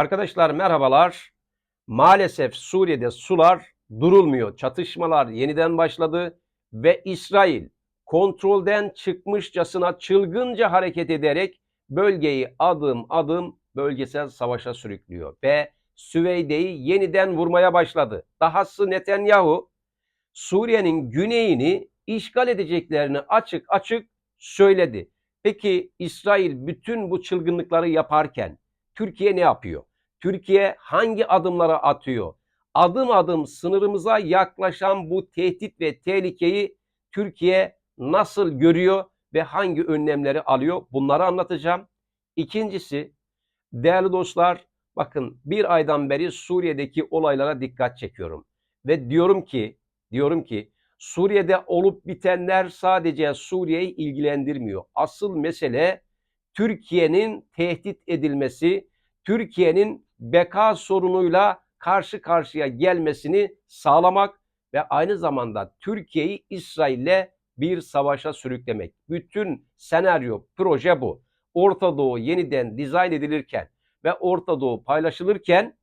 Arkadaşlar merhabalar. Maalesef Suriye'de sular durulmuyor. Çatışmalar yeniden başladı ve İsrail kontrolden çıkmışçasına çılgınca hareket ederek bölgeyi adım adım bölgesel savaşa sürüklüyor ve Süveyde'yi yeniden vurmaya başladı. Dahası Netanyahu Suriye'nin güneyini işgal edeceklerini açık açık söyledi. Peki İsrail bütün bu çılgınlıkları yaparken Türkiye ne yapıyor? Türkiye hangi adımlara atıyor? Adım adım sınırımıza yaklaşan bu tehdit ve tehlikeyi Türkiye nasıl görüyor ve hangi önlemleri alıyor? Bunları anlatacağım. İkincisi, değerli dostlar, bakın bir aydan beri Suriye'deki olaylara dikkat çekiyorum ve diyorum ki, diyorum ki Suriye'de olup bitenler sadece Suriye'yi ilgilendirmiyor. Asıl mesele Türkiye'nin tehdit edilmesi, Türkiye'nin beka sorunuyla karşı karşıya gelmesini sağlamak ve aynı zamanda Türkiye'yi İsrail'le bir savaşa sürüklemek. Bütün senaryo, proje bu. Orta Doğu yeniden dizayn edilirken ve Orta Doğu paylaşılırken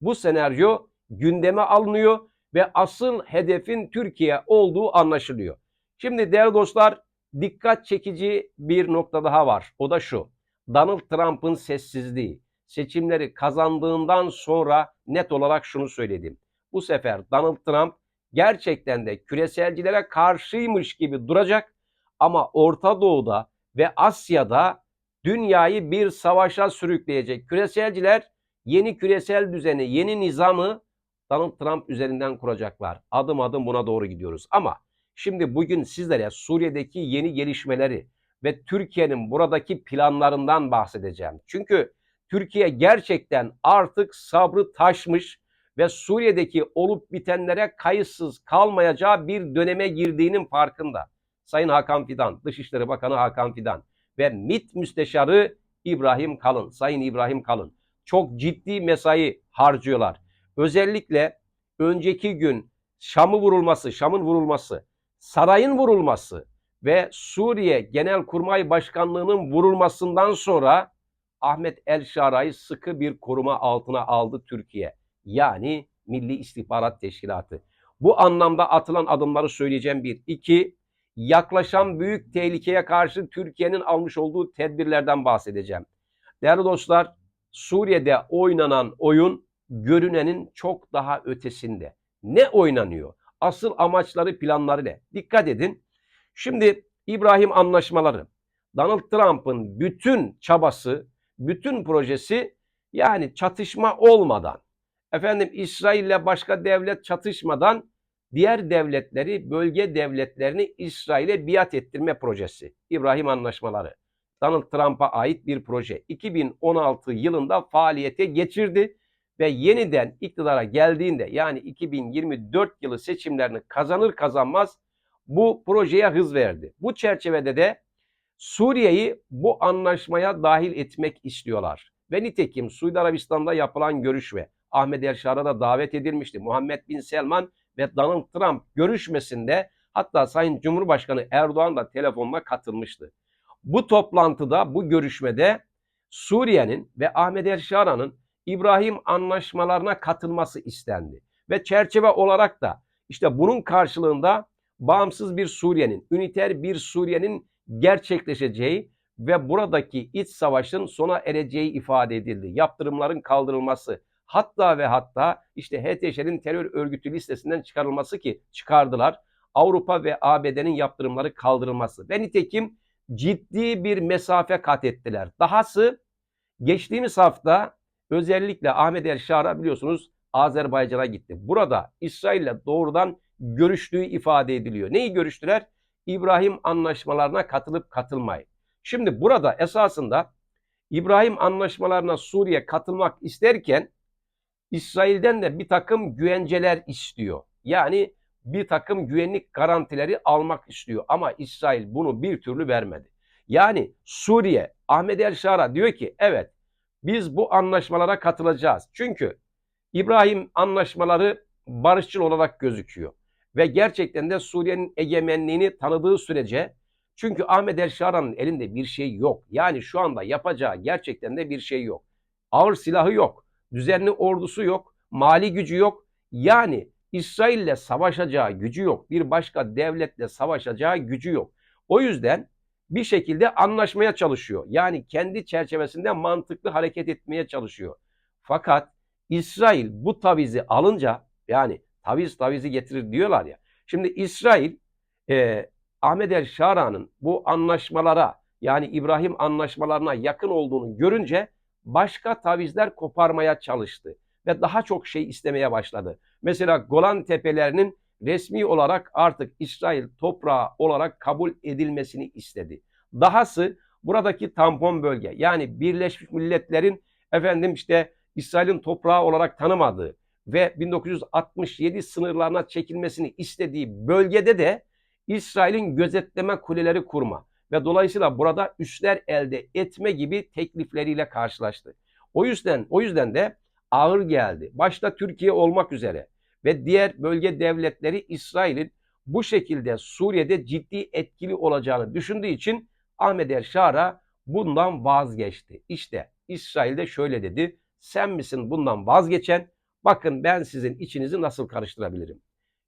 bu senaryo gündeme alınıyor ve asıl hedefin Türkiye olduğu anlaşılıyor. Şimdi değerli dostlar dikkat çekici bir nokta daha var. O da şu. Donald Trump'ın sessizliği. Seçimleri kazandığından sonra net olarak şunu söyledim. Bu sefer Donald Trump gerçekten de küreselcilere karşıymış gibi duracak ama Orta Doğu'da ve Asya'da dünyayı bir savaşa sürükleyecek. Küreselciler yeni küresel düzeni, yeni nizamı Donald Trump üzerinden kuracaklar. Adım adım buna doğru gidiyoruz. Ama şimdi bugün sizlere Suriye'deki yeni gelişmeleri ve Türkiye'nin buradaki planlarından bahsedeceğim. Çünkü Türkiye gerçekten artık sabrı taşmış ve Suriye'deki olup bitenlere kayıtsız kalmayacağı bir döneme girdiğinin farkında. Sayın Hakan Fidan, Dışişleri Bakanı Hakan Fidan ve MİT Müsteşarı İbrahim Kalın, Sayın İbrahim Kalın çok ciddi mesai harcıyorlar. Özellikle önceki gün Şam'ı vurulması, Şam'ın vurulması, sarayın vurulması ve Suriye Genelkurmay Başkanlığı'nın vurulmasından sonra Ahmet El Şara'yı sıkı bir koruma altına aldı Türkiye. Yani Milli İstihbarat Teşkilatı. Bu anlamda atılan adımları söyleyeceğim bir. iki yaklaşan büyük tehlikeye karşı Türkiye'nin almış olduğu tedbirlerden bahsedeceğim. Değerli dostlar, Suriye'de oynanan oyun görünenin çok daha ötesinde. Ne oynanıyor? Asıl amaçları, planları ne? Dikkat edin. Şimdi İbrahim anlaşmaları, Donald Trump'ın bütün çabası, bütün projesi yani çatışma olmadan, efendim İsrail'le başka devlet çatışmadan diğer devletleri, bölge devletlerini İsrail'e biat ettirme projesi. İbrahim anlaşmaları. Donald Trump'a ait bir proje. 2016 yılında faaliyete geçirdi ve yeniden iktidara geldiğinde yani 2024 yılı seçimlerini kazanır kazanmaz bu projeye hız verdi. Bu çerçevede de Suriye'yi bu anlaşmaya dahil etmek istiyorlar. Ve nitekim Suudi Arabistan'da yapılan görüşme Ahmet Erşar'a da davet edilmişti. Muhammed Bin Selman ve Donald Trump görüşmesinde hatta Sayın Cumhurbaşkanı Erdoğan da telefonla katılmıştı. Bu toplantıda, bu görüşmede Suriye'nin ve Ahmet Erşara'nın İbrahim anlaşmalarına katılması istendi. Ve çerçeve olarak da işte bunun karşılığında bağımsız bir Suriye'nin, üniter bir Suriye'nin gerçekleşeceği ve buradaki iç savaşın sona ereceği ifade edildi. Yaptırımların kaldırılması, hatta ve hatta işte HTŞ'nin terör örgütü listesinden çıkarılması ki çıkardılar. Avrupa ve ABD'nin yaptırımları kaldırılması ve nitekim ciddi bir mesafe kat ettiler. Dahası geçtiğimiz hafta özellikle Ahmet El Şara biliyorsunuz Azerbaycan'a gitti. Burada İsrail ile doğrudan görüştüğü ifade ediliyor. Neyi görüştüler? İbrahim anlaşmalarına katılıp katılmayı. Şimdi burada esasında İbrahim anlaşmalarına Suriye katılmak isterken İsrail'den de bir takım güvenceler istiyor. Yani bir takım güvenlik garantileri almak istiyor ama İsrail bunu bir türlü vermedi. Yani Suriye Ahmet El Şara diyor ki evet biz bu anlaşmalara katılacağız. Çünkü İbrahim anlaşmaları barışçıl olarak gözüküyor. Ve gerçekten de Suriye'nin egemenliğini tanıdığı sürece çünkü Ahmet El Şara'nın elinde bir şey yok. Yani şu anda yapacağı gerçekten de bir şey yok. Ağır silahı yok. düzenli ordusu yok, mali gücü yok. Yani İsrail'le savaşacağı gücü yok. Bir başka devletle savaşacağı gücü yok. O yüzden bir şekilde anlaşmaya çalışıyor. Yani kendi çerçevesinde mantıklı hareket etmeye çalışıyor. Fakat İsrail bu tavizi alınca yani taviz tavizi getirir diyorlar ya. Şimdi İsrail e, Ahmet el Şara'nın bu anlaşmalara yani İbrahim anlaşmalarına yakın olduğunu görünce başka tavizler koparmaya çalıştı ve daha çok şey istemeye başladı. Mesela Golan Tepelerinin resmi olarak artık İsrail toprağı olarak kabul edilmesini istedi. Dahası buradaki tampon bölge yani Birleşmiş Milletler'in efendim işte İsrail'in toprağı olarak tanımadığı ve 1967 sınırlarına çekilmesini istediği bölgede de İsrail'in gözetleme kuleleri kurma ve dolayısıyla burada üsler elde etme gibi teklifleriyle karşılaştı. O yüzden o yüzden de ağır geldi. Başta Türkiye olmak üzere ve diğer bölge devletleri İsrail'in bu şekilde Suriye'de ciddi etkili olacağını düşündüğü için Ahmet El Şara bundan vazgeçti. İşte İsrail de şöyle dedi. Sen misin bundan vazgeçen? Bakın ben sizin içinizi nasıl karıştırabilirim.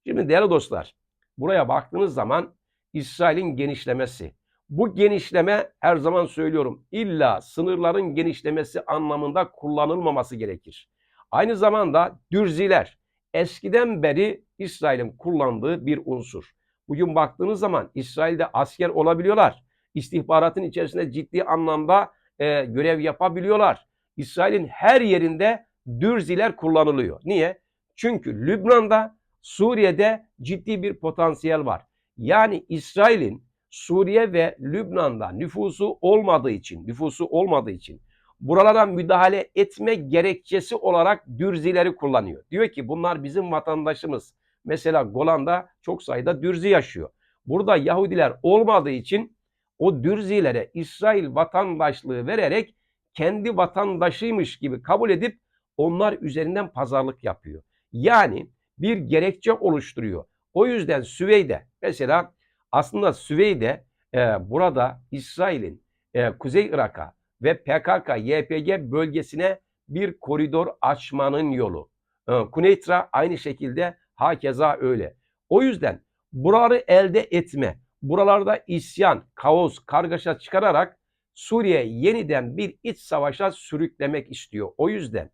Şimdi değerli dostlar, buraya baktığınız zaman İsrail'in genişlemesi. Bu genişleme her zaman söylüyorum illa sınırların genişlemesi anlamında kullanılmaması gerekir. Aynı zamanda dürziler eskiden beri İsrail'in kullandığı bir unsur. Bugün baktığınız zaman İsrail'de asker olabiliyorlar. İstihbaratın içerisinde ciddi anlamda e, görev yapabiliyorlar. İsrail'in her yerinde dürziler kullanılıyor. Niye? Çünkü Lübnan'da, Suriye'de ciddi bir potansiyel var. Yani İsrail'in Suriye ve Lübnan'da nüfusu olmadığı için, nüfusu olmadığı için buralara müdahale etme gerekçesi olarak dürzileri kullanıyor. Diyor ki bunlar bizim vatandaşımız. Mesela Golan'da çok sayıda dürzi yaşıyor. Burada Yahudiler olmadığı için o dürzilere İsrail vatandaşlığı vererek kendi vatandaşıymış gibi kabul edip onlar üzerinden pazarlık yapıyor. Yani bir gerekçe oluşturuyor. O yüzden Süveyde mesela aslında Süveyde e, burada İsrail'in e, Kuzey Irak'a ve PKK, YPG bölgesine bir koridor açmanın yolu. E, Kuneytra aynı şekilde hakeza öyle. O yüzden buraları elde etme, buralarda isyan, kaos, kargaşa çıkararak Suriye yeniden bir iç savaşa sürüklemek istiyor. O yüzden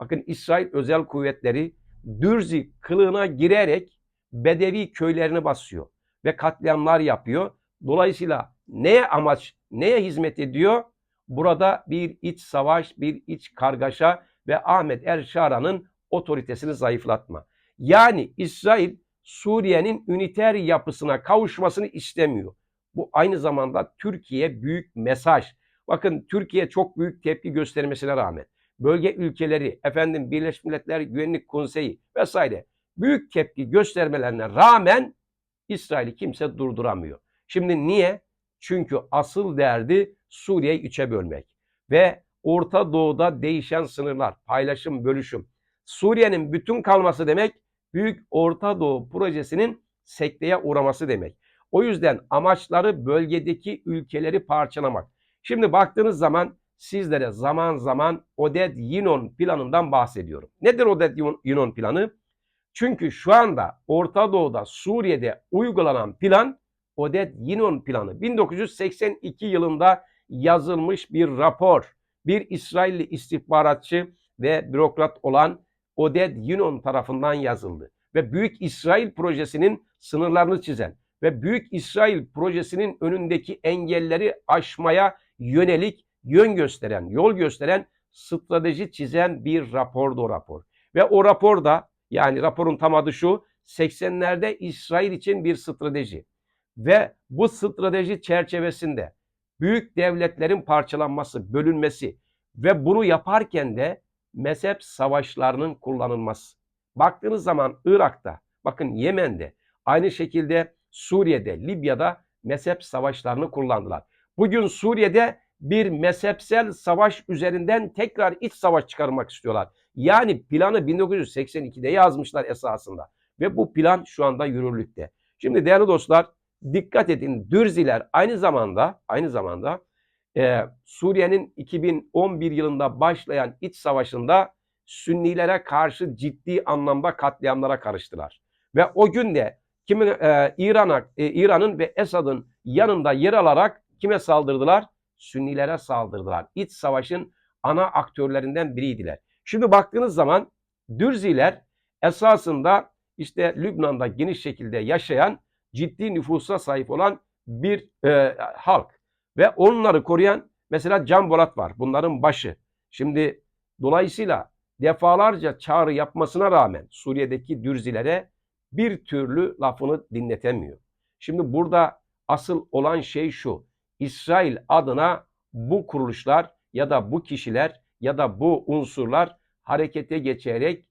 bakın İsrail özel kuvvetleri Dürzi kılığına girerek Bedevi köylerini basıyor ve katliamlar yapıyor. Dolayısıyla neye amaç, neye hizmet ediyor? Burada bir iç savaş, bir iç kargaşa ve Ahmet El Şara'nın otoritesini zayıflatma. Yani İsrail Suriye'nin üniter yapısına kavuşmasını istemiyor. Bu aynı zamanda Türkiye büyük mesaj. Bakın Türkiye çok büyük tepki göstermesine rağmen bölge ülkeleri, efendim Birleşmiş Milletler Güvenlik Konseyi vesaire büyük tepki göstermelerine rağmen İsrail'i kimse durduramıyor. Şimdi niye? Çünkü asıl derdi Suriye'yi üçe bölmek ve Orta Doğu'da değişen sınırlar, paylaşım, bölüşüm. Suriye'nin bütün kalması demek Büyük Orta Doğu projesinin sekteye uğraması demek. O yüzden amaçları bölgedeki ülkeleri parçalamak. Şimdi baktığınız zaman sizlere zaman zaman Oded Yinon planından bahsediyorum. Nedir Oded Yinon planı? Çünkü şu anda Orta Doğu'da Suriye'de uygulanan plan Oded Yinon planı. 1982 yılında yazılmış bir rapor. Bir İsrailli istihbaratçı ve bürokrat olan Oded Yinon tarafından yazıldı. Ve Büyük İsrail projesinin sınırlarını çizen ve Büyük İsrail projesinin önündeki engelleri aşmaya yönelik yön gösteren, yol gösteren strateji çizen bir rapordu o rapor. Ve o raporda yani raporun tam adı şu 80'lerde İsrail için bir strateji. Ve bu strateji çerçevesinde büyük devletlerin parçalanması, bölünmesi ve bunu yaparken de mezhep savaşlarının kullanılması. Baktığınız zaman Irak'ta, bakın Yemen'de, aynı şekilde Suriye'de, Libya'da mezhep savaşlarını kullandılar. Bugün Suriye'de bir mezhepsel savaş üzerinden tekrar iç savaş çıkarmak istiyorlar. Yani planı 1982'de yazmışlar esasında. Ve bu plan şu anda yürürlükte. Şimdi değerli dostlar dikkat edin Dürziler aynı zamanda aynı zamanda e, Suriye'nin 2011 yılında başlayan iç savaşında Sünnilere karşı ciddi anlamda katliamlara karıştılar. Ve o gün de kimi e, İran'a e, İran'ın ve Esad'ın yanında yer alarak kime saldırdılar? Sünnilere saldırdılar. İç savaşın ana aktörlerinden biriydiler. Şimdi baktığınız zaman Dürziler esasında işte Lübnan'da geniş şekilde yaşayan ciddi nüfusa sahip olan bir e, halk ve onları koruyan mesela Can Bolat var. Bunların başı. Şimdi dolayısıyla defalarca çağrı yapmasına rağmen Suriye'deki Dürzilere bir türlü lafını dinletemiyor. Şimdi burada asıl olan şey şu. İsrail adına bu kuruluşlar ya da bu kişiler ya da bu unsurlar harekete geçerek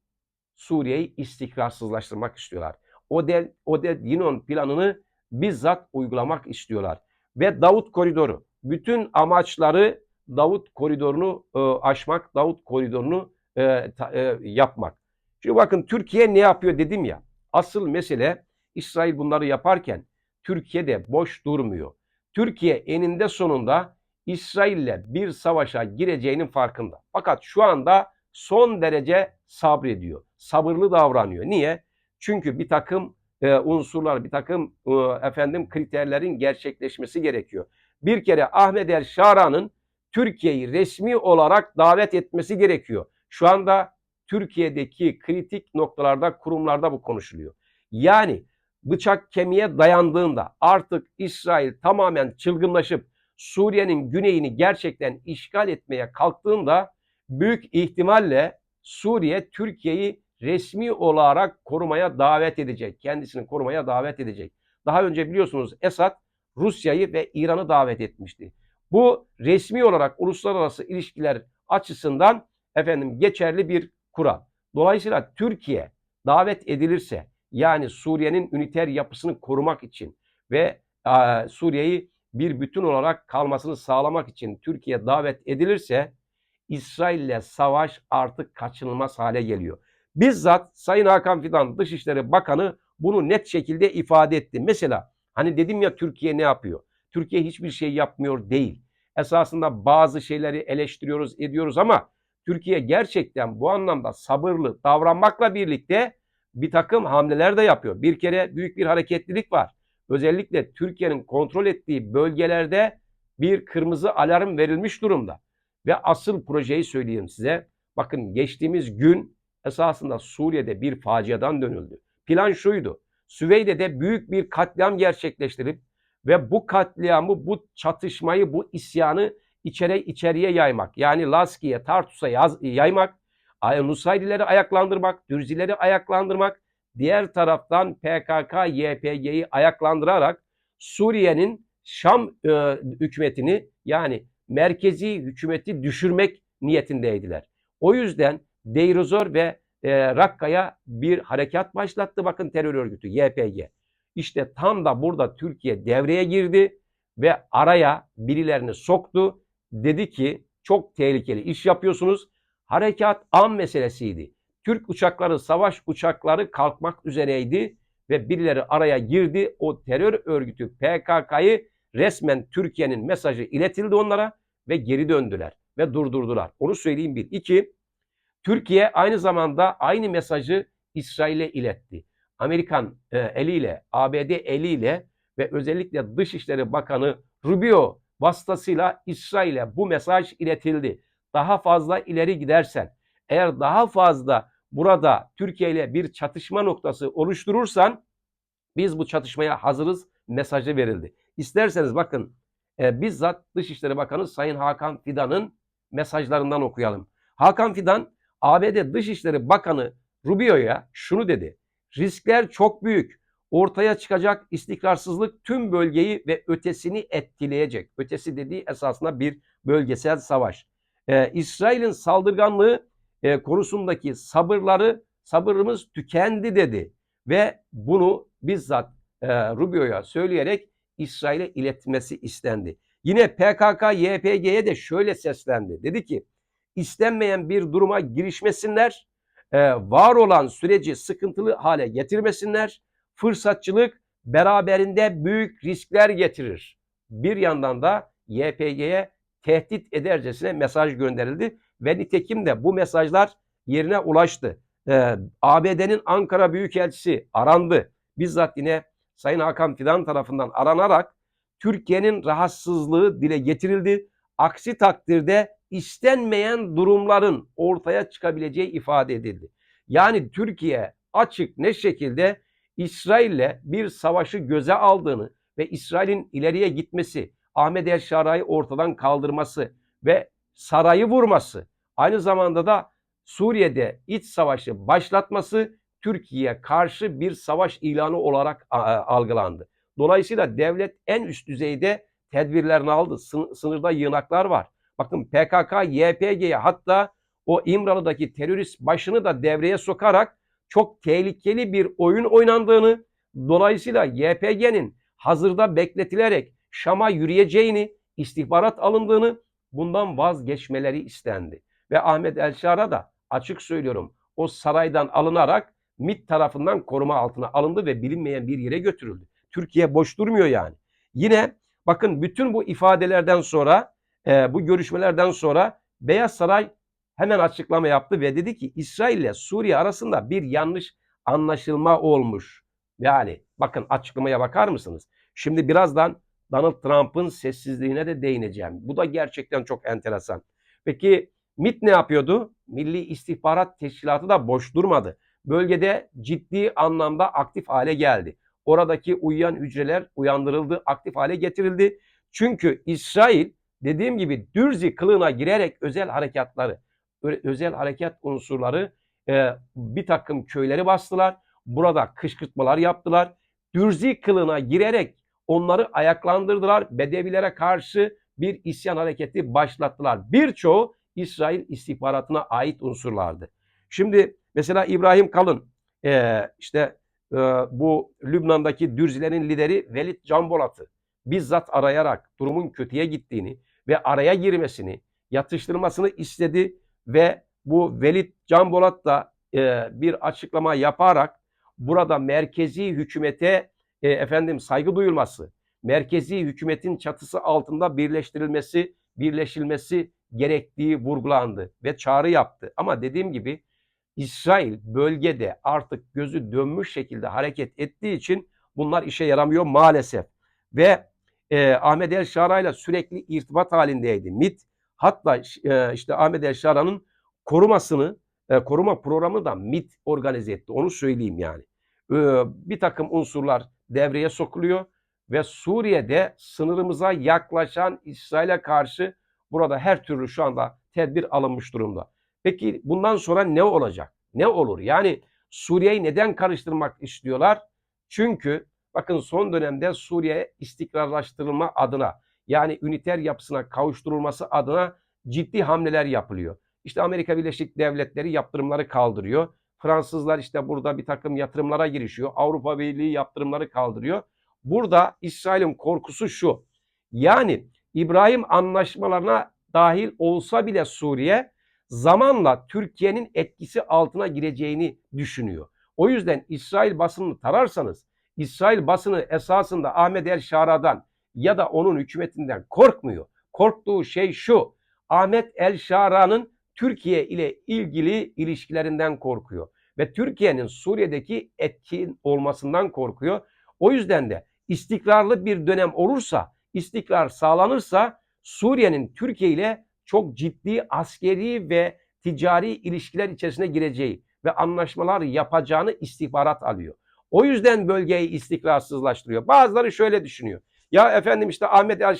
Suriye'yi istikrarsızlaştırmak istiyorlar. Odel, Odel Yinon planını bizzat uygulamak istiyorlar. Ve Davut Koridoru. Bütün amaçları Davut Koridorunu e, aşmak, Davut Koridorunu e, ta, e, yapmak. Şimdi bakın Türkiye ne yapıyor dedim ya. Asıl mesele İsrail bunları yaparken Türkiye de boş durmuyor. Türkiye eninde sonunda İsrail'le bir savaşa gireceğinin farkında. Fakat şu anda son derece sabrediyor. Sabırlı davranıyor. Niye? Çünkü bir takım e, unsurlar, bir takım e, efendim kriterlerin gerçekleşmesi gerekiyor. Bir kere Ahmet El Şara'nın Türkiye'yi resmi olarak davet etmesi gerekiyor. Şu anda Türkiye'deki kritik noktalarda, kurumlarda bu konuşuluyor. Yani bıçak kemiğe dayandığında artık İsrail tamamen çılgınlaşıp Suriye'nin güneyini gerçekten işgal etmeye kalktığında büyük ihtimalle Suriye Türkiye'yi resmi olarak korumaya davet edecek. Kendisini korumaya davet edecek. Daha önce biliyorsunuz Esad Rusya'yı ve İran'ı davet etmişti. Bu resmi olarak uluslararası ilişkiler açısından efendim geçerli bir kural. Dolayısıyla Türkiye davet edilirse yani Suriye'nin üniter yapısını korumak için ve e, Suriye'yi bir bütün olarak kalmasını sağlamak için Türkiye davet edilirse İsrail'le savaş artık kaçınılmaz hale geliyor. Bizzat Sayın Hakan Fidan Dışişleri Bakanı bunu net şekilde ifade etti. Mesela hani dedim ya Türkiye ne yapıyor? Türkiye hiçbir şey yapmıyor değil. Esasında bazı şeyleri eleştiriyoruz, ediyoruz ama Türkiye gerçekten bu anlamda sabırlı davranmakla birlikte bir takım hamleler de yapıyor. Bir kere büyük bir hareketlilik var. Özellikle Türkiye'nin kontrol ettiği bölgelerde bir kırmızı alarm verilmiş durumda. Ve asıl projeyi söyleyeyim size. Bakın geçtiğimiz gün esasında Suriye'de bir faciadan dönüldü. Plan şuydu. Süveyde'de büyük bir katliam gerçekleştirip ve bu katliamı, bu çatışmayı, bu isyanı içeri içeriye yaymak. Yani Laski'ye, Tartus'a yaymak, Nusayrileri ayaklandırmak, Dürzileri ayaklandırmak, diğer taraftan PKK, YPG'yi ayaklandırarak Suriye'nin Şam e, hükümetini yani merkezi hükümeti düşürmek niyetindeydiler. O yüzden Deirozor ve e, Rakka'ya bir harekat başlattı bakın terör örgütü YPG. İşte tam da burada Türkiye devreye girdi ve araya birilerini soktu. Dedi ki çok tehlikeli iş yapıyorsunuz. Harekat an meselesiydi. Türk uçakları, savaş uçakları kalkmak üzereydi ve birileri araya girdi. O terör örgütü PKK'yı resmen Türkiye'nin mesajı iletildi onlara ve geri döndüler ve durdurdular. Onu söyleyeyim bir. İki, Türkiye aynı zamanda aynı mesajı İsrail'e iletti. Amerikan e, eliyle, ABD eliyle ve özellikle Dışişleri Bakanı Rubio vasıtasıyla İsrail'e bu mesaj iletildi. Daha fazla ileri gidersen, eğer daha fazla burada Türkiye ile bir çatışma noktası oluşturursan biz bu çatışmaya hazırız mesajı verildi. İsterseniz bakın e, bizzat Dışişleri Bakanı Sayın Hakan Fidan'ın mesajlarından okuyalım. Hakan Fidan ABD Dışişleri Bakanı Rubio'ya şunu dedi. Riskler çok büyük. Ortaya çıkacak istikrarsızlık tüm bölgeyi ve ötesini etkileyecek. Ötesi dediği esasında bir bölgesel savaş. Ee, İsrail'in saldırganlığı e, konusundaki sabırları sabırımız tükendi dedi ve bunu bizzat e, Rubio'ya söyleyerek İsrail'e iletmesi istendi. Yine PKK, YPG'ye de şöyle seslendi. Dedi ki istenmeyen bir duruma girişmesinler, e, var olan süreci sıkıntılı hale getirmesinler. Fırsatçılık beraberinde büyük riskler getirir. Bir yandan da YPG'ye tehdit edercesine mesaj gönderildi ve nitekim de bu mesajlar yerine ulaştı. Ee, ABD'nin Ankara Büyükelçisi arandı. Bizzat yine Sayın Hakan Fidan tarafından aranarak Türkiye'nin rahatsızlığı dile getirildi. Aksi takdirde istenmeyen durumların ortaya çıkabileceği ifade edildi. Yani Türkiye açık ne şekilde İsrail'le bir savaşı göze aldığını ve İsrail'in ileriye gitmesi, Ahmet El Şara'yı ortadan kaldırması ve sarayı vurması, aynı zamanda da Suriye'de iç savaşı başlatması Türkiye'ye karşı bir savaş ilanı olarak algılandı. Dolayısıyla devlet en üst düzeyde tedbirlerini aldı. Sınırda yığınaklar var. Bakın PKK, YPG'ye hatta o İmralı'daki terörist başını da devreye sokarak çok tehlikeli bir oyun oynandığını, dolayısıyla YPG'nin hazırda bekletilerek Şam'a yürüyeceğini, istihbarat alındığını, bundan vazgeçmeleri istendi. Ve Ahmet Elşar'a da açık söylüyorum o saraydan alınarak MİT tarafından koruma altına alındı ve bilinmeyen bir yere götürüldü. Türkiye boş durmuyor yani. Yine bakın bütün bu ifadelerden sonra, e, bu görüşmelerden sonra Beyaz Saray hemen açıklama yaptı ve dedi ki İsrail ile Suriye arasında bir yanlış anlaşılma olmuş. Yani bakın açıklamaya bakar mısınız? Şimdi birazdan Donald Trump'ın sessizliğine de değineceğim. Bu da gerçekten çok enteresan. Peki MIT ne yapıyordu? Milli İstihbarat Teşkilatı da boş durmadı. Bölgede ciddi anlamda aktif hale geldi. Oradaki uyuyan hücreler uyandırıldı, aktif hale getirildi. Çünkü İsrail dediğim gibi Dürzi kılığına girerek özel harekatları, özel harekat unsurları e, bir takım köyleri bastılar. Burada kışkırtmalar yaptılar. Dürzi kılığına girerek onları ayaklandırdılar. Bedevilere karşı bir isyan hareketi başlattılar. Birçoğu İsrail istihbaratına ait unsurlardı. Şimdi mesela İbrahim Kalın e, işte e, bu Lübnan'daki Dürzilerin lideri Velid Canbolat'ı bizzat arayarak durumun kötüye gittiğini ve araya girmesini, yatıştırmasını istedi ve bu Velid Canbolat da e, bir açıklama yaparak burada merkezi hükümete e, efendim saygı duyulması, merkezi hükümetin çatısı altında birleştirilmesi, birleşilmesi gerektiği vurgulandı ve çağrı yaptı. Ama dediğim gibi İsrail bölgede artık gözü dönmüş şekilde hareket ettiği için bunlar işe yaramıyor maalesef. Ve e, Ahmet El Şara ile sürekli irtibat halindeydi. MIT hatta e, işte Ahmet El Şara'nın korumasını, e, koruma programı da MIT organize etti. Onu söyleyeyim yani. E, bir takım unsurlar devreye sokuluyor ve Suriye'de sınırımıza yaklaşan İsrail'e karşı burada her türlü şu anda tedbir alınmış durumda. Peki bundan sonra ne olacak? Ne olur? Yani Suriye'yi neden karıştırmak istiyorlar? Çünkü bakın son dönemde Suriye istikrarlaştırılma adına yani üniter yapısına kavuşturulması adına ciddi hamleler yapılıyor. İşte Amerika Birleşik Devletleri yaptırımları kaldırıyor. Fransızlar işte burada bir takım yatırımlara girişiyor. Avrupa Birliği yaptırımları kaldırıyor. Burada İsrail'in korkusu şu. Yani İbrahim anlaşmalarına dahil olsa bile Suriye zamanla Türkiye'nin etkisi altına gireceğini düşünüyor. O yüzden İsrail basını tararsanız İsrail basını esasında Ahmet El Şara'dan ya da onun hükümetinden korkmuyor. Korktuğu şey şu. Ahmet El Şara'nın Türkiye ile ilgili ilişkilerinden korkuyor ve Türkiye'nin Suriye'deki etkin olmasından korkuyor. O yüzden de istikrarlı bir dönem olursa, istikrar sağlanırsa Suriye'nin Türkiye ile çok ciddi askeri ve ticari ilişkiler içerisine gireceği ve anlaşmalar yapacağını istihbarat alıyor. O yüzden bölgeyi istikrarsızlaştırıyor. Bazıları şöyle düşünüyor. Ya efendim işte Ahmet El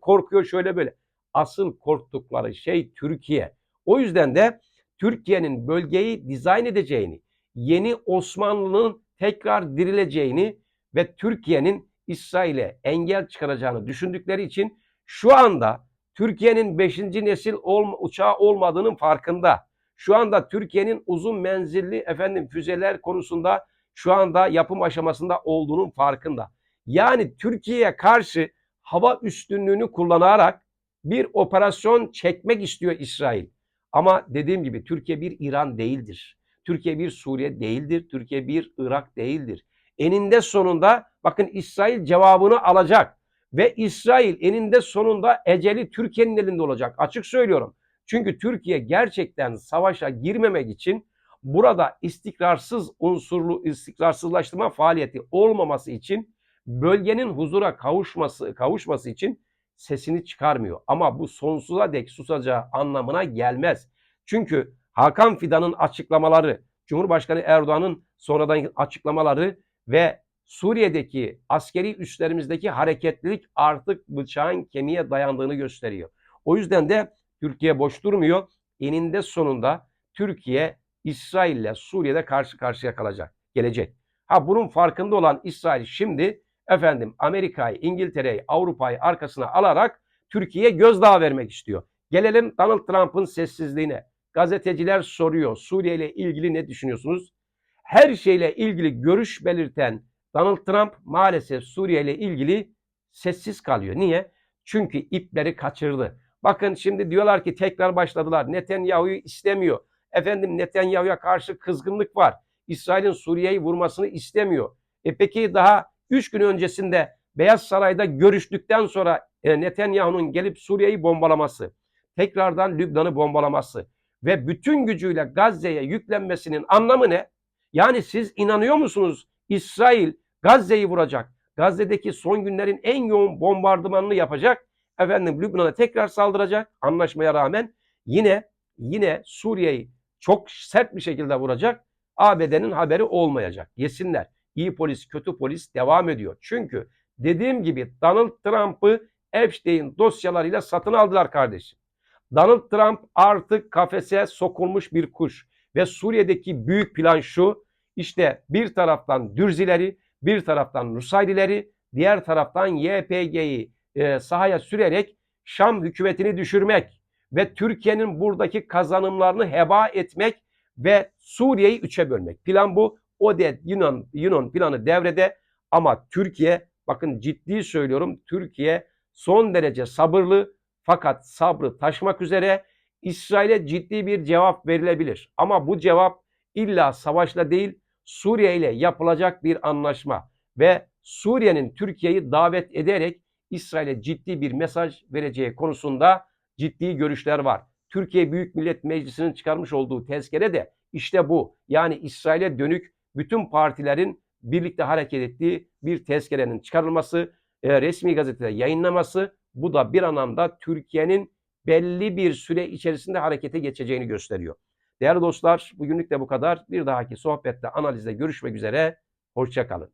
korkuyor şöyle böyle. Asıl korktukları şey Türkiye. O yüzden de Türkiye'nin bölgeyi dizayn edeceğini, yeni Osmanlı'nın tekrar dirileceğini ve Türkiye'nin İsrail'e engel çıkaracağını düşündükleri için şu anda Türkiye'nin 5. nesil uçağı olmadığının farkında. Şu anda Türkiye'nin uzun menzilli efendim füzeler konusunda şu anda yapım aşamasında olduğunun farkında. Yani Türkiye'ye karşı hava üstünlüğünü kullanarak bir operasyon çekmek istiyor İsrail. Ama dediğim gibi Türkiye bir İran değildir. Türkiye bir Suriye değildir. Türkiye bir Irak değildir. Eninde sonunda bakın İsrail cevabını alacak. Ve İsrail eninde sonunda eceli Türkiye'nin elinde olacak. Açık söylüyorum. Çünkü Türkiye gerçekten savaşa girmemek için burada istikrarsız unsurlu istikrarsızlaştırma faaliyeti olmaması için bölgenin huzura kavuşması kavuşması için sesini çıkarmıyor. Ama bu sonsuza dek susacağı anlamına gelmez. Çünkü Hakan Fidan'ın açıklamaları, Cumhurbaşkanı Erdoğan'ın sonradan açıklamaları ve Suriye'deki askeri üslerimizdeki hareketlilik artık bıçağın kemiğe dayandığını gösteriyor. O yüzden de Türkiye boş durmuyor. Eninde sonunda Türkiye İsrail ile Suriye'de karşı karşıya kalacak, gelecek. Ha bunun farkında olan İsrail şimdi efendim Amerika'yı, İngiltere'yi, Avrupa'yı arkasına alarak Türkiye'ye gözdağı vermek istiyor. Gelelim Donald Trump'ın sessizliğine. Gazeteciler soruyor Suriye ile ilgili ne düşünüyorsunuz? Her şeyle ilgili görüş belirten Donald Trump maalesef Suriye ile ilgili sessiz kalıyor. Niye? Çünkü ipleri kaçırdı. Bakın şimdi diyorlar ki tekrar başladılar. Netanyahu'yu istemiyor. Efendim Netanyahu'ya karşı kızgınlık var. İsrail'in Suriye'yi vurmasını istemiyor. E peki daha 3 gün öncesinde Beyaz Saray'da görüştükten sonra e, Netanyahu'nun gelip Suriye'yi bombalaması, tekrardan Lübnan'ı bombalaması ve bütün gücüyle Gazze'ye yüklenmesinin anlamı ne? Yani siz inanıyor musunuz İsrail Gazze'yi vuracak. Gazze'deki son günlerin en yoğun bombardımanını yapacak. Efendim Lübnan'a tekrar saldıracak anlaşmaya rağmen. Yine yine Suriye'yi çok sert bir şekilde vuracak. ABD'nin haberi olmayacak. Yesinler. İyi polis, kötü polis devam ediyor. Çünkü dediğim gibi Donald Trump'ı Epstein dosyalarıyla satın aldılar kardeşim. Donald Trump artık kafese sokulmuş bir kuş ve Suriye'deki büyük plan şu. İşte bir taraftan Dürzileri, bir taraftan Nusayrileri, diğer taraftan YPG'yi e, sahaya sürerek Şam hükümetini düşürmek ve Türkiye'nin buradaki kazanımlarını heba etmek ve Suriye'yi üçe bölmek. Plan bu. ODED Yunan, Yunan planı devrede ama Türkiye bakın ciddi söylüyorum Türkiye son derece sabırlı fakat sabrı taşmak üzere İsrail'e ciddi bir cevap verilebilir. Ama bu cevap illa savaşla değil Suriye ile yapılacak bir anlaşma ve Suriye'nin Türkiye'yi davet ederek İsrail'e ciddi bir mesaj vereceği konusunda ciddi görüşler var. Türkiye Büyük Millet Meclisi'nin çıkarmış olduğu tezkere de işte bu. Yani İsrail'e dönük bütün partilerin birlikte hareket ettiği bir tezkerenin çıkarılması, e, resmi gazetede yayınlaması bu da bir anlamda Türkiye'nin belli bir süre içerisinde harekete geçeceğini gösteriyor. Değerli dostlar bugünlük de bu kadar. Bir dahaki sohbette analizde görüşmek üzere. Hoşçakalın.